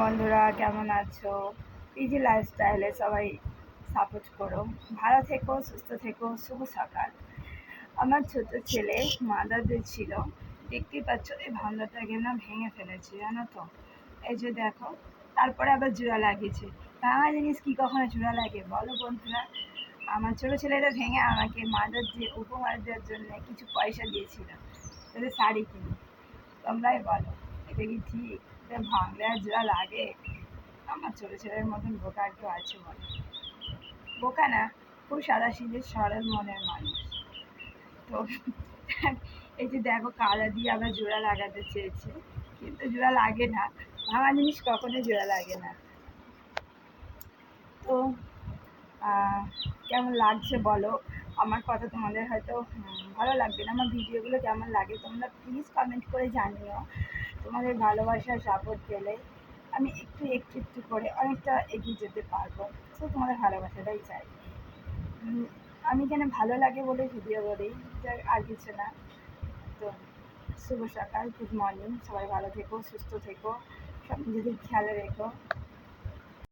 বন্ধুরা, কেমন আছো? পিজি লাইফস্টাইলে সবাই সাপোর্ট করো। ভালো থেকো, সুস্থ থেকো, শুভ সকাল। আমার ছোট ছেলে মাদারদের ছিল। দেখতেই পাচ্ছ, এই ভান্ডারটাকে না ভেঙে ফেলেছে জানো তো? এই যে দেখো, তারপরে আবার জোড়া লাগিয়েছে। ভাঙা জিনিস কী কখনো জোড়া লাগে? বলো বন্ধুরা। আমার ছোটো ছেলেটা ভেঙে আমাকে মাদার দিয়ে উপহার দেওয়ার জন্য কিছু পয়সা দিয়েছিল। তাদের শাড়ি কিনে। তোমরাই বলো, এটা কি ঠিক? এটা ভাঙলে আর জোড়া লাগে, আমার ছোটো ছেলের মতন বোকা কেউ আছে বলে। বোকা না, খুব সাদা সিধে সরল মনের মানুষ। তো এই যে দেখো কালা দিয়ে আবার জোড়া লাগাতে চেয়েছে। কিন্তু জোড়া লাগে না। ভাঙা জিনিস কখনো জোড়া লাগে না। তো কেমন লাগছে বলো? আমার কথা তোমাদের হয়তো ভালো লাগবে না। আমার ভিডিওগুলো কেমন লাগে তোমরা প্লিজ কমেন্ট করে জানিও। তোমাদের ভালোবাসার সাপোর্ট পেলে আমি একটু একটু একটু করে অনেকটা এগিয়ে যেতে পারব। তো তোমাদের ভালোবাসাটাই চাই। আমি এখানে ভালো লাগে বলে ভিডিও করি আর কিছু না। তো শুভ সকাল গুড মর্নিং সবাই ভালো থেকো, সুস্থ থেকো। সব নিজেদের খেয়াল রেখো।